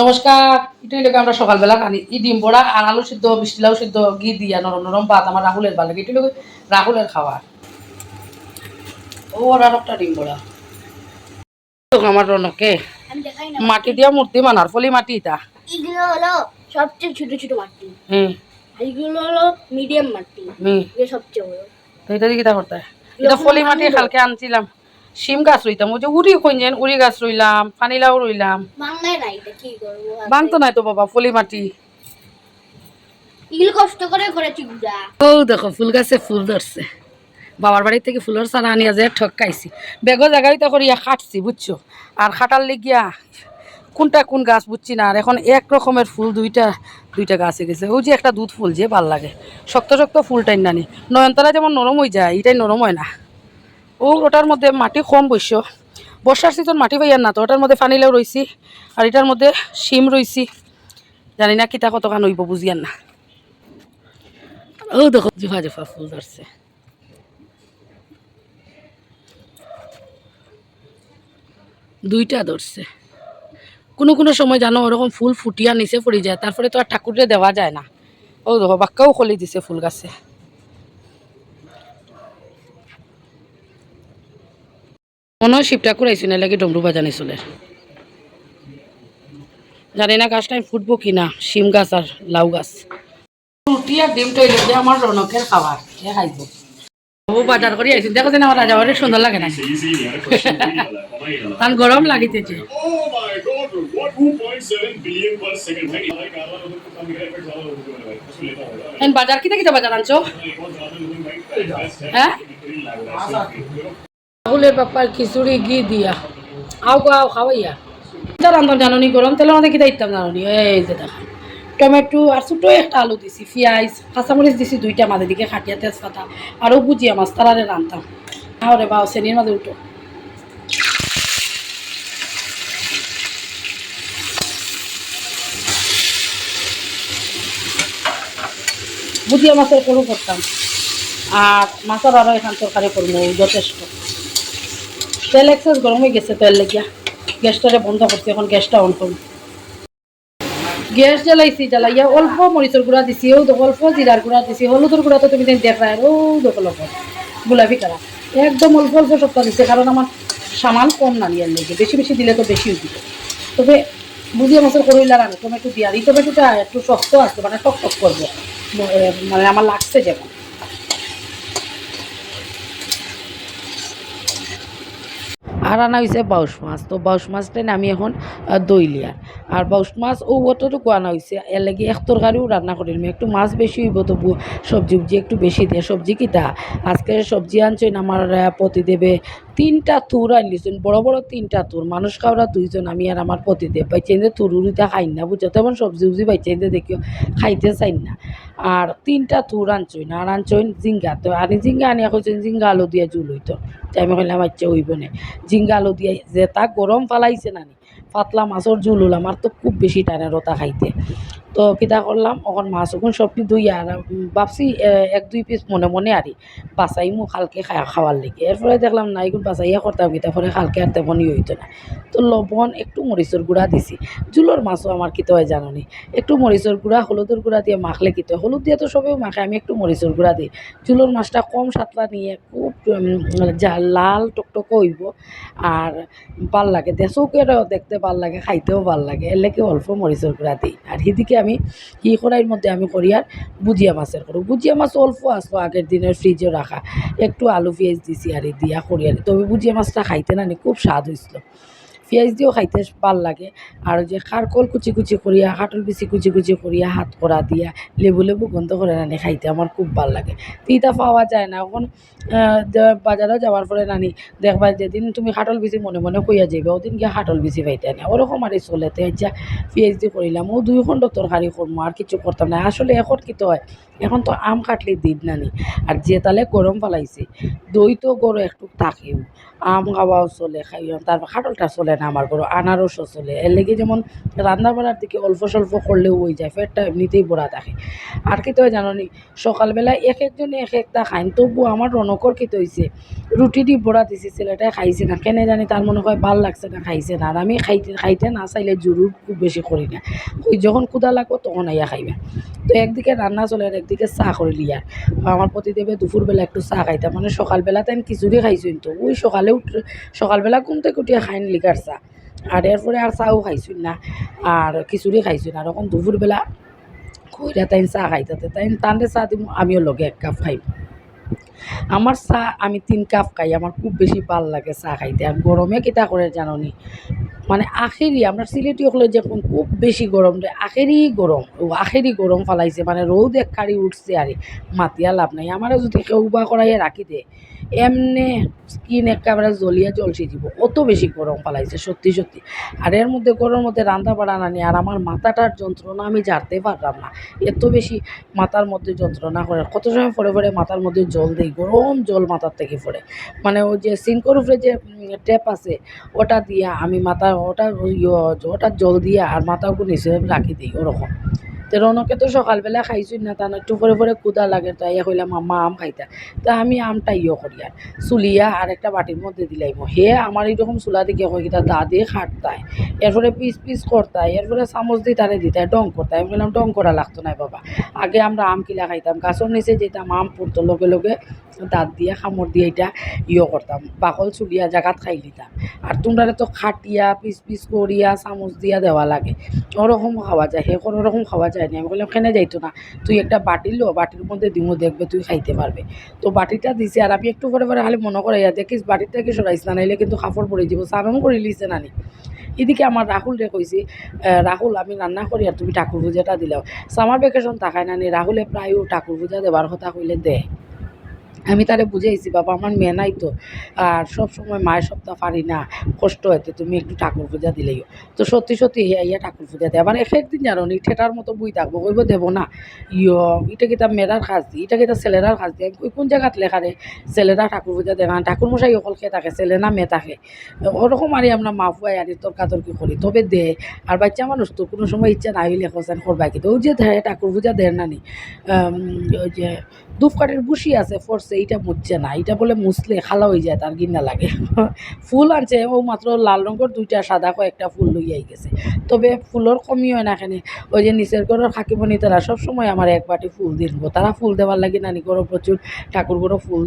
নমস্কার এটাই লোক আমরা সকালবেলা খানি। ই ডিম বড়া আর আলু সিদ্ধ মিষ্টি লাউ সিদ্ধ ঘি দিয়া নরম নরম ভাত আমার রাহুলের ভালো লাগে। এটাই লোক রাহুলের খাবার ও আর একটা ডিম বড়া। আমার রনকে। মাটি দিয়া মূর্তি মানার ফলি মাটি এটা। এগুলো হলো সবচেয়ে ছোট ছোট মাটি। হুম। এগুলো হলো মিডিয়াম মাটি। হুম। সবচেয়ে বড়। তো এটা দিয়ে কিতা করতে এটা ফলি মাটি কালকে আনছিলাম। শিম গাছ রইতাম ওই যে উড়ি খুঁজেন উড়ি গাছ রইলাম পানিলাও রইলাম। বাংলায় না এটা কি করব বাংতো নাই তো বাবা ফলি মাটি। কষ্ট করে করেছি ও দেখো ফুল গাছে ফুল ধরছে। বাবার বাড়ি থেকে ফুলের চারা আনিয়া যে ঠকাইছি বেগ জায়গায় করিয়া খাটছি বুঝছ? আর খাটার লেগিয়া কোনটা কোন গাছ বুঝছি না আর এখন এক রকমের ফুল দুইটা দুইটা গাছে গেছে। ওই যে একটা দুধ ফুল যে ভালো লাগে। শক্ত শক্ত ফুলটাই নানি। নয়নতলা যেমন নরম হয়ে যায় এটাই নরম হয় না। ও ওটার মধ্যে মাটি কম বৈশ্য বর্ষার সিজন মাটি পাইয়ার না, তো ওটার মধ্যে ফানিলেও রইছি, আর এটার মধ্যে শিম রইছি। জানি না কিতা কতখান হইব, বুঝিয়ার না। ও দেখো, জুফা জুফা ফুল ধরছে। দুইটা ধরছে। কোনো কোনো সময় জানো, ওরকম ফুল ফুটিয়া নিচে পড়ে যায়, তারপরে তো আর ঠাকুরে দেওয়া যায় না। ও দেখো, বাক্কাও খলি দিছে ফুল গাছে। মনে হয় শিব ঠাকুর আইসি না লাগে ডমরু বাজানি চলে। জানি না গাছটাই ফুটবো কি না শিম গাছ আর লাউ গাছ। রুটি আর ডিম তৈরি যে আমার রনকের খাবার এ খাইব? বাজার করে আইসি দেখো যেন আমার সুন্দর লাগে না গরম লাগিতেছে। বাজার কিনা কিনা বাজার আনছো? হ্যাঁ? ছাগলের ব্যাপার খিচুড়ি ঘি দিয়া। আও গাও খাওয়াইয়া। এটা রান্ধন জাননি গরম তেলের মধ্যে কিতা ইতাম জাননি? এই যে দেখা টমেটো আর ছোটো একটা আলু দিছি, পিঁয়াজ কাঁচামরিচ দিছি, দুইটা মাঝে দিকে খাটিয়া তেজপাতা আরও বুঝিয়া মাছ তারারে রান্ধতাম আরে বাও শ্রেণির মাঝে উঠো। বুঝিয়া মাছের করু করতাম আর মাছের আরও এখান তরকারি করব যথেষ্ট। তেল এক্সেস গরম হয়ে গেছে তেল লেগিয়া। গ্যাসটারে বন্ধ করছি এখন গ্যাসটা অন করুন গ্যাস জ্বালাইছি, জ্বালাইয়া অল্প মরিচের গুঁড়া দিছি ও অল্প জিরার গুঁড়া দিছি হলুদের গুঁড়া তো তুমি দেখ ও অল্প গোলাপি কালার একদম অল্প অল্প সপ্তাহ দিচ্ছে কারণ আমার সামান কম না নিয়ে লেগে বেশি বেশি দিলে তো বেশি উঠিত তবে বুঝিয়ে মাছের করইলার আমি টমেটো দিয়ে আর এই টমেটোটা একটু শক্ত আছে মানে টক টক করব মানে আমার লাগছে যেমন আর আনা হয়েছে বাউশ মাছ। তো বাউশ মাছটাই আমি এখন আহ, দইলিয়ার আর বাউশ মাছ ও অতটুকু আনা হয়েছে এর লাগে এক তরকারিও রান্না করিলাম একটু মাছ বেশি হইব তবু সবজি উবজি একটু বেশি দিয়ে। সবজি কিতা আজকে সবজি আনছেন আমার পতিদেবে তিনটা তুর আনলিছেন বড় বড় তিনটা তুর মানুষ খাওয়া দুইজন আমি আর আমার পতিদেব। বাইচেন যে তুর উড়িতে খাই না বুঝছ? তেমন সবজি উবজি বাইচেন যে দেখিও খাইতে চাই না। আর তিনটা তুর আনছইন আর আনছইন জিঙ্গা। তো আর জিঙ্গা আনিয়া কইছেন, জিঙ্গা আলু দিয়া জুল হইতো। তাই আমি কইলাম আচ্ছা হইব না। জিঙ্গা আলু দিয়া যে তা গরম ফালাইছে নানি, পাতলা মাছের জুল হলাম, আর তো খুব বেশি টানে রতা খাইতে। তো কিতা করলাম এখন মাছ ওখান সবটি দুই আর ভাবছি এক দুই পিস মনে মনে আরি বাসাই মু খালকে খাওয়ার লেগে। এরপরে দেখলাম না এগুলো বাসাইয়া করতাম কিতা পরে খালকে আর তেমনই হইতো না। তো লবণ, একটু মরিচের গুঁড়া দিছি। জুলোর মাছও আমার কিতে হয় জাননি? একটু মরিচের গুঁড়া হলুদের গুঁড়া দিয়ে মাখলে কিতে হয়? হলুদ দিয়ে তো সবেও মাখে, আমি একটু মরিচের গুঁড়া দিই জুলোর মাছটা কম সাতলা নিয়ে, খুব লাল টকটক হইব আর ভালো লাগে। দেশকেও দেখতে ভালো লাগে, খাইতেও ভালো লাগে। এর অল্প মরিচের গুঁড়া দিই। আর সেদিকে হি কড়াইয়ের মধ্যে আমি করি আর বুজিয়া মাছের করো। বুজিয়া মাছ অল্প আসলো আগের দিনের ফ্রিজে রাখা। একটু আলু পেঁয়াজ দিছি আর দিয়া করি আর তবে বুজিয়া মাছটা খাইতে নি খুব স্বাদ হয়েছিল পেঁয়াজ দিয়েও খাইতে ভালো লাগে। আর যে খারকল কুচি কুচি করিয়া হাটল বিচি কুচি কুচি করিয়া হাত করা দিয়া লেবু লেবু গন্ধ করে নানি খাইতে আমার খুব ভালো লাগে। তো এটা পাওয়া যায় না এখন আহ, দে- বাজারে যাওয়ার পরে নানি দেখবা যেদিন তুমি হাটল বিচি মনে মনে কইয়া যাইবা ওদিন গিয়ে হাটল বিচি পাইতে না ওরকম আর চলে তো যা পেঁয়াজ দিয়ে করিলাম ও দুই খণ্ড তরকারি করব আর কিছু করতাম না আসলে এখন কি তো হয়। এখন তো আম কাটলে দিন নানি আর যে তালে গরম ফালাইছে দই তো গরম একটু থাকেও আম খাওয়াও চলে, খাইও তারপর খাটলটা চলে না আমার ঘরে আনারসও চলে। এর লেগে যেমন রান্না বাড়ার দিকে অল্প স্বল্প করলেও হয়ে যায়, পেটটা এমনিতেই ভরা থাকে। আর কি তো জানো নি সকালবেলা এক একজনে এক একটা খাইন। তবু আমার রনকর কি হয়েছে রুটি দি বড়া দিছি ছেলেটাই খাইছে না। কেনে জানি তার মনে হয়, ভালো লাগছে না, খাইছে না। আর আমি খাইতে খাইতে না চাইলে জরুর খুব বেশি করি না। ওই যখন ক্ষুদা লাগবো তখন আইয়া খাইবে। তো একদিকে রান্না চলে আর একদিকে চা করে লিয়ার আমার প্রতিদেবে দুপুরবেলা একটু চা খাইতাম মানে সকালবেলা তাই খিচুড়ি খাইছো তো ওই সকালে উঠ সকালবেলা ঘুম কুটিয়া খাই খাইন লিকার চা আর এরপরে আর চাও খাইছো না আর খিচুড়ি খাইছো না আর এখন দুপুরবেলা কইরা তাই চা খাইতাতে তাই তান্ডে চা দিব আমিও লগে এক কাপ খাইব আমার চা আমি তিন কাপ খাই, আমার খুব বেশি ভালো লাগে চা খাইতে। আর গরমে কিতা করে জাননি? মানে আখেরি আমরা সিলেটি হলে যখন খুব বেশি গরম আখেরি গরম ও আখেরি গরম ফালাইছে মানে রোদ এক কাড়ি উঠছে আরে মাতিয়া লাভ নাই। আমারও যদি কেউ বা করাইয়া রাখি দে, এমনে স্কিন একেবারে জ্বলিয়া জলসে দিব, অত বেশি গরম ফালাইছে, সত্যি সত্যি। আর এর মধ্যে গরমের মধ্যে রান্না বাড়া নানি আর আমার মাথাটার যন্ত্রণা আমি জারতে পারলাম না। এত বেশি মাথার মধ্যে যন্ত্রণা করে কত সময় পরে পরে মাথার মধ্যে জল দেই গরম জল মাথার থেকে পড়ে। মানে ওই যে সিঙ্কর উপরে যে ট্যাপ আছে, ওটা দিয়ে আমি মাথা, ওটা ইয়ে ওটা জল দিয়ে আর মাথাগুলো নিচে রাখি দিই, ওরকম। তো রনকে তো সকালবেলা খাইছুই না তার একটু পরে পরে কুদা লাগে, তো ইয়া কইলাম আম্মা আম খাইতা। তা আমি আমটা ইয়ে করি আর চুলিয়া আর একটা বাটির মধ্যে দিলাইম হে আমার এইরকম চুলা দিকে কই কিতা দা দিয়ে খাটতায় এরপরে পিস পিস করতায় এরপরে চামচ দিয়ে তারে দিতায় ডং করতায় আমি বললাম ডং করা লাগতো না বাবা। আগে আমরা আম কিলা খাইতাম। গাছের নিচে যেতাম আম পড়তো লগে লগে দাঁত দিয়ে খামর দিয়ে এটা ইয়ে করতাম বাকল চুলিয়া জাগাত খাই দিতাম আর তোমরা তো খাটিয়া পিস পিস করিয়া চামচ দিয়া দেওয়া লাগে। ওরকম খাওয়া যায়। হে কোনো রকম খাওয়া যায়। না আমি বললাম, কেন যাইতো না? তুই একটা বাটি লো, বাটির মধ্যে দিমো, দেখবে তুই খাইতে পারবে। তো বাটিটা দিছে আর আমি একটু পরে পরে খালি মনে করে দেখিস বাটিটা কি সরাইস না, নাইলে কিন্তু কাপড় পরে যাব। স্নানও করে লিছে নানি এদিকে আমার রাহুল রে কইছি রাহুল, আমি রান্না করি আর তুমি ঠাকুর পূজাটা দিলাও। সামার ভ্যাকেশন থাকায় নানি রাহুলে প্রায়ও ঠাকুর পূজা দেবার কথা কইলে দে আমি তারে বুঝাইছি, বাবা, আমার মেয়ে নাই তো। আর সব সময় মায়ের সপ্তাহ পারি না। কষ্ট হইতে তুমি একটু ঠাকুর পূজা দিলেই। তো সত্যি সত্যি হিয়া ইয়া ঠাকুর পূজা দেয়। আবার এক একদিন জানো নি, ঠেটার মতো বই থাকব, কইব দেব না। ইয়, এটা কিতা মেয়েরার কাজ দি এটা কিতা ছেলেরার কাজ দি আমি কই, কোন জায়গাত লেখা রে? ছেলেরা ঠাকুর পূজা দেয় না। ঠাকুর মশাই অকল খেয়ে থাকে, ছেলে না মেয়ে থাকে। ওরকম আরই আমরা মা ফুয়াই আরি তর্কাতর্কি করি। তবে দে, আর বাচ্চা মানুষ তো কোনো সময় ইচ্ছা না হইলে হোসেন করবা কিন্তু ওই যে ঠাকুর পূজা দেয় না নি ওই যে ধূপকাঠির বুসি আছে ফরছে এইটা মুছছে না, এইটা বলে মুছলে খালা হয়ে যায়, তার গিন্না লাগে। ফুল আনছে, ও মাত্র লাল রঙের দুইটা সাদা কয়েকটা ফুল লইয়াই গেছে। তবে ফুলের কমি হয় না এখানে। ওই যে নিচের ঘরের খাকিমণি তারা সবসময় আমার এক বাটি ফুল দিব। তারা ফুল দেওয়ার লাগে নানি ঘরও প্রচুর ঠাকুর ঘরও ফুল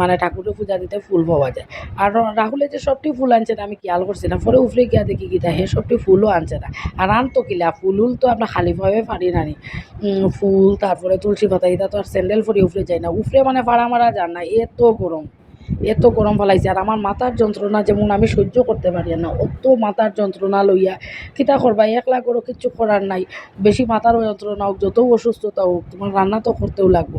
মানে ঠাকুরের পূজা দিতে ফুল পাওয়া যায়। আর রাহুলের যে সবটি ফুল আনছে না, আমি খেয়াল করছি না। পরে উফরে গিয়া দেখি গিতা হে সবটি ফুলও আনছে না। আর আনতো কিলা ফুল উল তো আমরা খালিভাবে পারি নানি। ফুল, তারপরে তুলসী পাতা, এটা তো আর স্যান্ডেল ফরি উফরে যায় না। উফরে মানে ফাড়া মারা যান না এত গরম এত গরম ফলাইছে। আর আমার মাথার যন্ত্রণা যেমন আমি সহ্য করতে পারি না, অত মাথার যন্ত্রণা লইয়া। কিতা করবা, একলা করো কিচ্ছু করার নাই। বেশি মাথার যন্ত্রণা হোক যত অসুস্থতা হোক, তোমার রান্না তো করতেও লাগবো।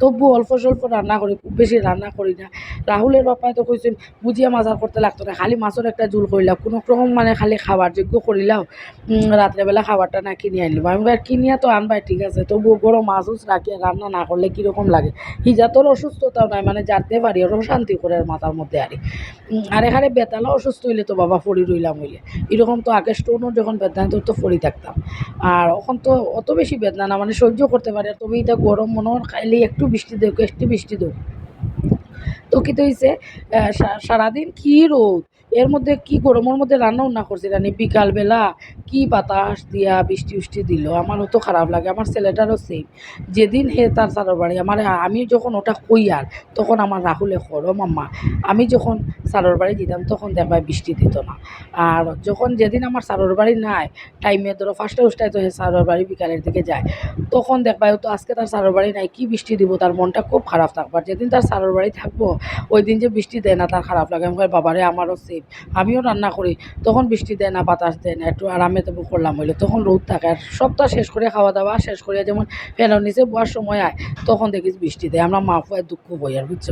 তবু অল্প স্বল্প রান্না করি খুব বেশি রান্না করি না। রাহুলের বাপায় তো কইছেন বুঝিয়া মাজার করতে লাগতো না খালি মাছের একটা জোল করিলাম কোনো রকম মানে খালি খাবার যোগ্য করিলাও উম, রাত্রেবেলা খাবারটা না কিনে আনলাম আমি আর কিনিয়া তো আনবাই ঠিক আছে তবু বড় মাছ উছ রাখি রান্না না করলে কীরকম লাগে? হিজাতর অসুস্থতাও নাই মানে জানতে পারি ওরকম শান্তি করে আর মাথার মধ্যে আরে। আর এখানে বেতালা অসুস্থ হইলে তো বাবা ফড়ি রইলাম হইলে। এরকম তো আগে স্টোনও যখন বেদনা তো ফড়ি থাকতাম। আর এখন তো অত বেশি বেদনা না মানে সহ্য করতে পারে তবে এটা গরম মনে হয় খাইলে একটু বৃষ্টি দেখ একটু বৃষ্টি দেখ। তো হয়েছে সারাদিন কী রোদ? এর মধ্যে কি গরমের মধ্যে রান্না উন্না করছি রানি। বিকালবেলা কি বাতাস দিয়া বৃষ্টি উষ্টি দিল? আমারও তো খারাপ লাগে। আমার ছেলেটারও সেম যেদিন হে তার সারোর বাড়ি, আমার আমি যখন ওটা কই আর, তখন আমার রাহুলে খড় মাম্মা, আমি যখন সারোর বাড়ি দিতাম, তখন দেখবাই বৃষ্টি দিত না। আর যখন যেদিন আমার সারোর বাড়ি নাই টাইমে ধরো ফার্স্টে উষ্টায় তো হে সারোর বাড়ি বিকালের দিকে যায়। তখন দেখবা তো আজকে তার সারোর বাড়ি নাই, কি বৃষ্টি দিব? তার মনটা খুব খারাপ থাকবার। যেদিন তার সারোর বাড়ি থাকব, ওই দিন যে বৃষ্টি দেয় না, তার খারাপ লাগে। আমি বাবারে, আমারও সেম আমিও রান্না করি, তখন বৃষ্টি দেয় না, বাতাস দেয় না, একটু আরামে তবু করলাম হইলে, তখন রোদ থাকে আর সপ্তাহ শেষ করে খাওয়া দাওয়া শেষ করে যেমন ফেনের নিচে বোয়ার সময় আয়, তখন দেখিস বৃষ্টি দেয়, আমরা মা ফুয়ায় দুঃখ বই আর বুঝছ।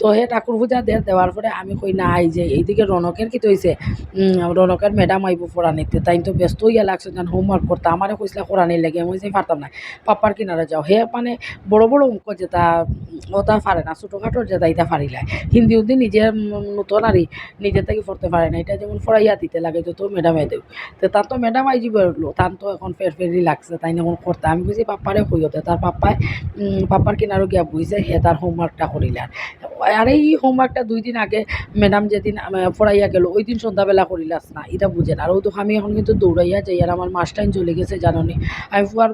তো হে ঠাকুর পূজা দে, দেওয়ার পরে আমি কই না আই যে এইদিকে রনকের কি তৈছে রনকের ম্যাডাম আইব ফোরানিতে তাই তো ব্যস্ত হইয়া লাগছে যেন হোমওয়ার্ক করতে, আমারে কইসলা ফোরানির লাগে, আমি যে পারতাম না, পাপ্পার কিনারে যাও, হে মানে বড় বড় অঙ্ক যেটা ওটা পারে না ছোটোখাটোর যেটা এটা পারিলা, হিন্দি উন্দি নিজে নতুন আরই নিজে থেকে পড়তে পারে না। এটা যেমন ফরাইয়া দিতে লাগে, যত ম্যাডামে দেও তো তার তো ম্যাডাম আই যাবে তার তো এখন ফের ফেরি লাগছে তাই না এখন করতে। আমি বুঝি পাপ্পারে কইতে তার পাপ্পায় পাপ্পার কিনারও গিয়া বুঝছে হে তার হোমওয়ার্কটা করিলার আর এই হোমওয়ার্কটা দুই দিন আগে ম্যাডাম যেদিন পড়াইয়া গেল, ওই দিন সন্ধ্যাবেলা করিলাস না, এটা বুঝেন আর ও তো, আমি এখন কিন্তু দৌড়াইয়া যাই, আর আমার মাস টাইম চলে গেছে জাননি। আমি ফুয়ার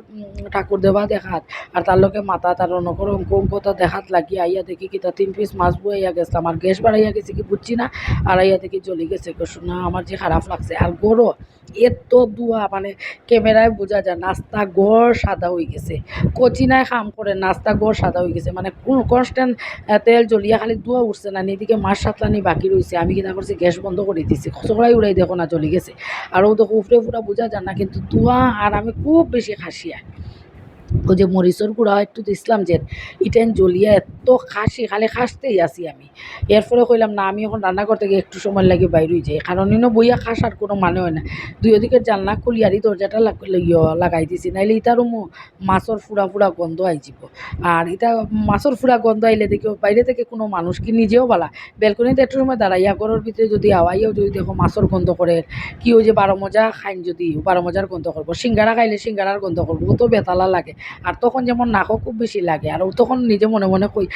ঠাকুর দেবা দেখাত, আর তার লোকে মাথা তার নকর অঙ্ক অঙ্কটা দেখাত লাগি আইয়া দেখি কি তা তিন পিস মাছ বইয়া গেছিলাম আর গ্যাস বাড়াইয়া গেছে কি বুঝছি না, আর আইয়া দেখি জ্বলি গেছে শোনা, আমার যে খারাপ লাগছে। আর গরো, এত দুয়া মানে ক্যামেরায় বোঝা যায়, নাস্তা গড় সাদা হয়ে গেছে। কচিনায় খাম করে, নাস্তা গড় সাদা হয়ে গেছে। মানে কনস্ট্যান্ট তেল জ্বলিয়া খালি দুয়া উঠছে না, নিদিকে মাছ সাতলানি বাকি রয়েছে আমি কিনা করছি, গ্যাস বন্ধ করে দিছি। খসড়াই উড়াই দেখো না, জ্বলি গেছে। আর ও তো উফরে ফুরা বোঝা যায় না, কিন্তু দুয়া আর আমি খুব বেশি খাসিয়া ওই যে মরিচর গুঁড়া একটু দিছিলাম যে ইটেন জ্বলিয়া এত খাসি, খালি খাসতেই আছি আমি। এরপরে কইলাম, না, আমি এখন রান্না করতে গিয়ে একটু সময় লাগে বাইরে যাই। কারণ ইনো বইয়া খাসার কোনো মানে হয় না। দুই ওদিকে জানলা খুলিয়ারি দরজাটা লাগ- লাগিও লাগাই দিছি। নাইলে ইটারও মো, মাছর ফুরা ফুরা গন্ধ আই যাব। আর এটা মাছর ফুরা গন্ধ আইলে দেখি বাইরে থেকে কোনো মানুষ কি নিজেও বালা। বেলকনিতে একটু সময় দাঁড়াইয়া, ঘরের ভিতরে যদি আওয়াইয়াও যদি দেখো মাছর গন্ধ করে, কি ওই যে বারো মজা খাইন যদি, বারো মজার গন্ধ করব। সিঙ্গারা খাইলে সিঙ্গারার গন্ধ করব। তো বেতালা লাগে। আর তখন যেমন নাকও খুব বেশি লাগে। আর তখন নিজে মনে মনে কই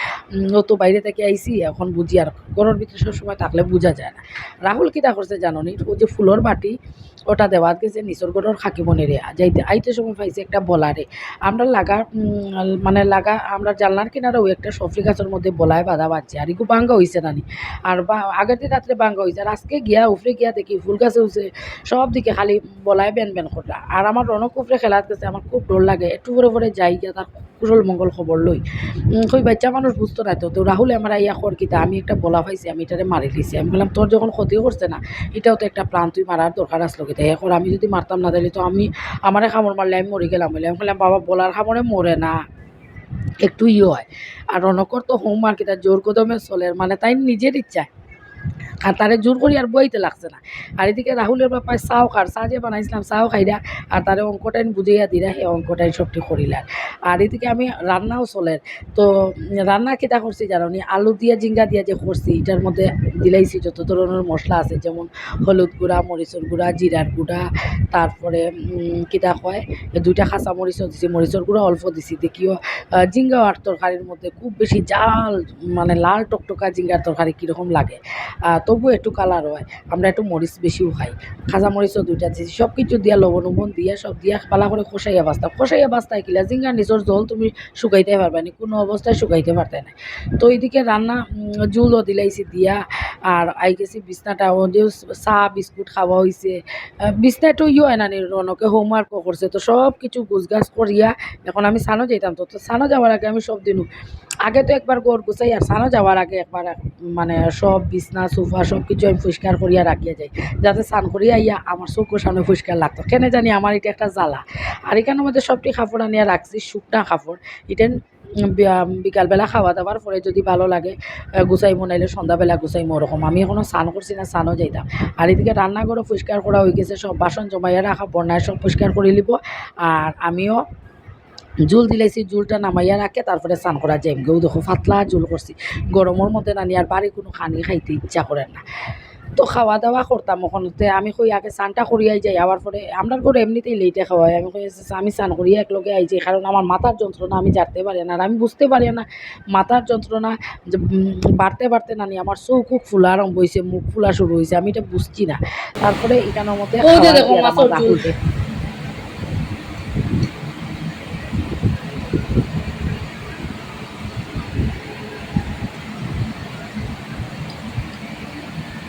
ও তো বাইরে থেকে আইসি এখন বুঝি আর ঘরের ভিতরে সবসময় থাকলে বোঝা যায় না। রাহুল কী করছে জানো নি? ও যে ফুলর বাটি ওটা দেওয়াত গেছে গড়র খাকিমনিরে যাইতে আইতে সময় পাইছে একটা বলারে। আমরা লাগা মানে লাগা, আমরা জানলার কিনারে ওই একটা সফরি গাছের মধ্যে বলায় বাঁধা বাঁধছে। আর ইকু বাঙ্গা হয়েছে নানি। আর আগের দিন রাত্রে বাঙ্গা হয়েছে আর আজকে গিয়া উফরে গিয়া দেখি ফুল গাছে হয়েছে সব দিকে খালি বলায় বেন বেন করা আর আমার রনক উফরে খেলাত গেছে, আমার খুব ডর লাগে। একটু পরে পরে যাই গিয়া তার কুশল মঙ্গল খবর লই। কই বাচ্চা মানুষ বুঝতো না তো। রাহুল আমার আইয়া খর কিতা আমি একটা বলা পাইছি, আমি এটারে মারি দিছি। আমি বললাম, তোর যখন ক্ষতি করছে না, এটাও তো একটা প্রাণ, তুই মারার দরকার আসলো কিতা এখন আমি যদি মারতাম না তাহলে তো আমি আমারে খামড় মারলে আমি মরে গেলাম বলে আমি বললাম বাবা, বলার খামড়ে মরে না। একটু ইয়ে হয়। আর রনকর তো হোমওয়ার্ক এটা জোর কদমে চলে মানে তাই নিজের ইচ্ছায়। আর তারে জোর করি আর বইতে লাগছে না। আর এদিকে রাহুলের বাপায় চাও খার, চা যে বানাইছিলাম চাও খাইরা আর তারে অঙ্কটাইন বুঝাইয়া দিরা সেই অঙ্কটাইন সবটি করিলার। আর এদিকে আমি রান্নাও চলে তো রান্না কিতা করছি জানো আলু দিয়া জিঙ্গা দিয়া যে করছি, এটার মধ্যে দিলাইছি যত ধরনের মশলা আছে, যেমন হলুদ গুঁড়া, মরিচর গুঁড়া, জিরার গুঁড়া, তারপরে কিতা কয়? দুইটা খাঁচা মরিচও দিছি, মরিচর গুঁড়া অল্প দিছি। দেখিও জিঙ্গা আর তরকারির মধ্যে খুব বেশি জাল মানে লাল টকটকা জিঙ্গার তরকারি কীরকম লাগে। তবু একটু কালার হয়, আমরা একটু মরিচ বেশিও খাই। খাজা মরিচও দুইটা দিয়েছি সব কিছু দিয়া লবণ উবন দিয়া সব দিয়া পালা করে খসাইয়া বাস্তা খসাইয়া বাস্তায় কিলা জিঙ্গার নিজের জল তুমি শুকাইতে পারবে না, কোনো অবস্থায় শুকাইতে পারতে না। তো এইদিকে রান্না জুলও দিলাইছি দিয়া, আর আই গেছি বিছনাটা চাহ বিস্কুট খাওয়া হয়েছে বিছনাটো ইয়ে হয় না, রনকে হোমওয়ার্কও করছে, তো সব কিছু গুছগাছ করিয়া এখন আমি সানো যেতাম তো তো সানো যাওয়ার আগে আমি সব দিনও আগে তো একবার গোর গুছাই, আর সানো যাওয়ার আগে একবার মানে সব বিছনা সোফা সব কিছু আমি পরিষ্কার করিয়া রাখিয়া যাই। যাতে স্নান করিয়া ইয়া আমার চোখের সামনে পরিষ্কার লাগতো। কেন জানি আমার এটা একটা জ্বালা। আর এখানের মধ্যে সবটি কাপড় আনিয়া রাখছি, শুকনা কাপড়। এটা বিকালবেলা খাওয়া দাওয়ার পরে যদি ভালো লাগে গুছাই মনাইলে সন্ধ্যাবেলা গুছাই ওরকম। আমি এখনও স্নান করছি না, স্নানও যাইতাম আর এদিকে রান্নাঘরও পরিষ্কার করা হয়ে গেছে, সব বাসন জমাইয়া রাখা বন্যায় সব পরিষ্কার করে নিব। আর আমিও জুল দিলাইছি জুলটা নামাইয়া রাখে তারপরে স্নান করা যাই গেও দেখো পাতলা জুল করছি। গরমের মধ্যে নানি আর বাড়ি কোনো খানি খাইতে ইচ্ছা করে না। তো খাওয়া দাওয়া করতাম ওখানতে। আমি কই আগে স্নানটা করিয়াই যাই। আবার পরে আমরা করে এমনিতেই লেটে খাওয়াই। আমি কই "আচ্ছা, আমি স্নান করিয়া একলগে আই যাই। কারণ আমার মাথার যন্ত্রণা আমি জানতে পারি না। আর আমি বুঝতে পারি না মাথার যন্ত্রণা বাড়তে বাড়তে নানি আমার চোখ খুব ফুলা আরম্ভ হয়েছে মুখ ফুলা শুরু হয়েছে আমি এটা বুঝছি না। তারপরে এখানের মধ্যে ওই যে খাওয়া দেখো দিয়ে আমার মাছের ঝোল। রাহুল দেখ-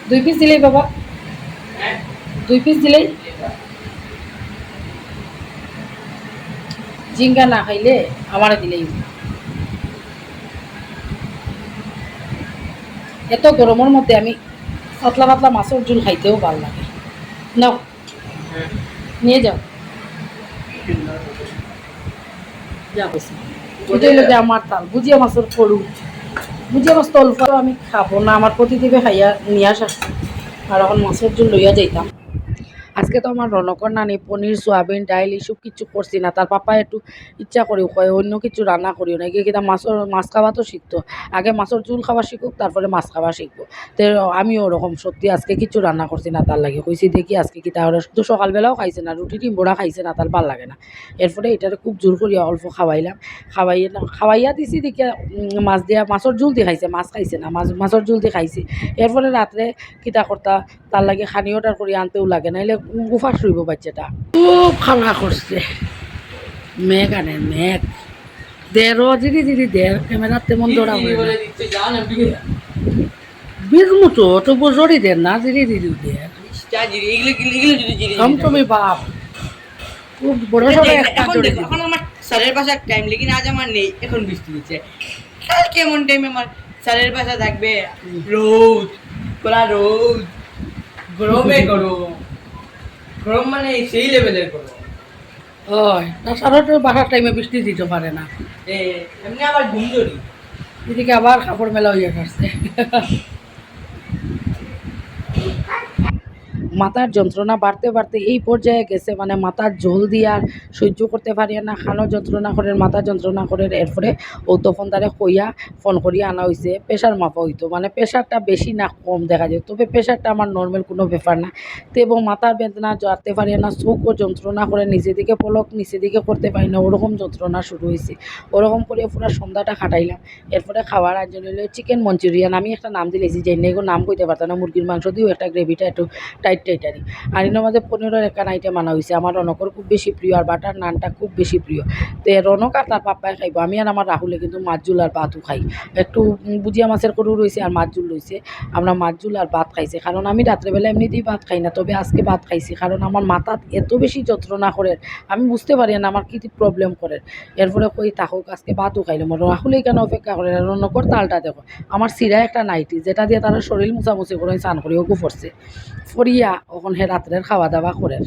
দুই পিস দিলেই বাবা। দুই পিস দিলেই। জিঙ্গা না খাইলে আমারে দিলেই। এত গরমের মধ্যে আমি পাতলা পাতলা মাছের ঝোল খাইতেও ভালো লাগে। নাও, নিয়ে যাও। যা যে আমার তাল, বুঝিয়া মাছের করু বুঝিয়া মাছ তল আমি খাব না, আমার প্রতিদিবে খাইয়া নিয়ে আসা আর এখন মাছের জন্য লইয়া যাইতাম। আজকে তো আমার রনকর নানি, পনির সোয়াবিন ডাইল এইসব কিছু করছি না। তার পাপা একটু ইচ্ছা করি কয়, অন্য কিছু রান্না করিও না। গিয়ে কিনা মাছের মাছ খাওয়া তো শিখতো। আগে মাছের ঝোল খাওয়া শিখুক, তারপরে মাছ খাওয়া শিখব। তো আমিও ওরকম সত্যি আজকে কিছু রান্না করছি না তার লাগে। কইছি দেখি আজকে কি তাহলে শুধু সকালবেলাও খাইছে না, রুটি টিম্বড়া খাইছে না, তার ভালো লাগে না। এরপরে এটারে খুব জোর করিয়া অল্প খাওয়াইলাম। খাওয়াইয়া খাওয়াইয়া দিছি দেখি মাছ দিয়া, মাছের ঝোল দিয়ে খাইছে, মাছ খাইছে না, মাছ, মাছের ঝোল দিয়ে খাইছে। এরপরে রাত্রে কিতা করতা, তার লাগে খানি অর্ডার করে, আনতেও লাগে, নাইলে গুফা শুইব বাচ্চাটা। খুব খাওয়া করছে। মেঘ আনে মেঘ। দেড় জিরি জিরি দেড় ক্যামেরার তেমন দৌড়া বীজ মুটো তো বজরি দেন না জিরি জিরি দেড় বাপ। খুব বড় সড়ো একটা এখন জড়ি এখন আমার স্যারের বাসার টাইম লেকিন আজ আমার নেই এখন বৃষ্টি কাল কেমন টাইমে আমার স্যারের বাসা থাকবে? রোদ রোদ। গরমে গরম। গরম মানে সেই লেভেলের গরম। ওই তাছাড়া তো বাসার টাইমে বৃষ্টি দিতে পারে না। এ, এমনি আবার ঘুম এদিকে আবার কাপড় মেলা হয়ে গেছে। মাথার যন্ত্রণা বাড়তে বাড়তে এই পর্যায়ে গেছে মানে মাথার জল আর সহ্য করতে পারি না, খানো যন্ত্রণা করে মাথা যন্ত্রণা করে এরপরে ও তখন তারে কইয়া ফোন করিয়া আনা হয়েছে প্রেশার মাপা হইতো মানে প্রেশারটা বেশি না কম দেখা যায়, তবে প্রেশারটা আমার নর্মাল কোনো ব্যাপার না। তো এবং মাথার বেদনা জারতে পারি না, চোখও যন্ত্রণা করে নিচে দিকে পলক নিচে দিকে করতে পারি না, ওরকম যন্ত্রণা শুরু হয়েছে ওরকম করে পুরো সন্ধ্যাটা খাটাইলাম এরপরে খাওয়ার আয়োজন হলো চিকেন মঞ্চুরিয়ান, আমি একটা নাম দিলেছি, যে নেগো নাম কইতে পারতাম না, মুরগির মাংস দিয়েও একটা গ্রেভিটা একটু টাইট টাইটারি আর এর মধ্যে পনেরোর একটা আইটেম আনা হয়েছে আমার রনকর খুব বেশি প্রিয় আর বাটার নানটা খুব বেশি প্রিয়। তো রনক আর তার পাপ্পায় খাইব। আমি আর আমার রাহুলে কিন্তু মাছজুল আর ভাতও খাই। একটু বুজিয়া মাছের করু রয়েছে আর মাছজুল রয়েছে আমরা মাছজুল আর ভাত খাইছে। কারণ আমি রাত্রেবেলা এমনিতেই ভাত খাই না, তবে আজকে ভাত খাইছি। কারণ আমার মাথাত এত বেশি যন্ত্রণা করে, আমি বুঝতে পারি না আমার কী প্রবলেম করে। এরপরে কই তাহক, আজকে ভাতও খাইলাম রাহুল এখানে অপেক্ষা করে? রনকর তালটা দেখো। আমার সিরা একটা নাইটি যেটা দিয়ে তারা শরীর মুছামুছি করে, স্নান করিও গু পড়ছে। ফরিয়া ওখানে রাত্রের খাওয়া দাওয়া করে